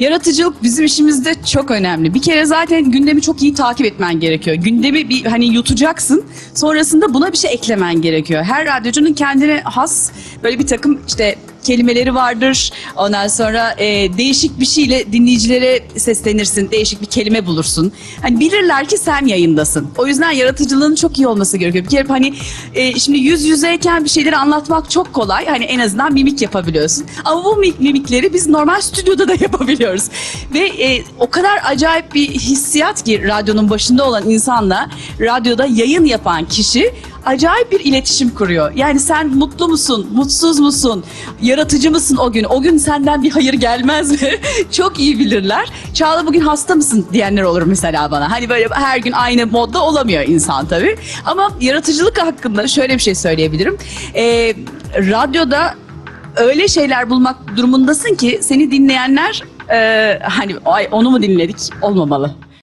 Yaratıcılık bizim işimizde çok önemli. Bir kere zaten gündemi çok iyi takip etmen gerekiyor. Gündemi bir hani yutacaksın. Sonrasında buna bir şey eklemen gerekiyor. Her radyocunun kendine has böyle bir takım işte kelimeleri vardır. Ondan sonra e, değişik bir şeyle dinleyicilere seslenirsin. Değişik bir kelime bulursun. Hani bilirler ki sen yayındasın. O yüzden yaratıcılığın çok iyi olması gerekiyor. Bir kere hani e, şimdi yüz yüzeyken bir şeyleri anlatmak çok kolay. Hani en azından mimik yapabiliyorsun. Ama bu mimik- mimikleri biz normal stüdyoda da yapabiliyoruz. Ve e, o kadar acayip bir hissiyat ki radyonun başında olan insanla radyoda yayın yapan kişi acayip bir iletişim kuruyor. Yani sen mutlu musun, mutsuz musun, yaratıcı mısın o gün? O gün senden bir hayır gelmez mi? Çok iyi bilirler. Çağla bugün hasta mısın diyenler olur mesela bana. Hani böyle her gün aynı modda olamıyor insan tabii. Ama yaratıcılık hakkında şöyle bir şey söyleyebilirim. Ee, radyoda öyle şeyler bulmak durumundasın ki seni dinleyenler e, hani onu mu dinledik olmamalı.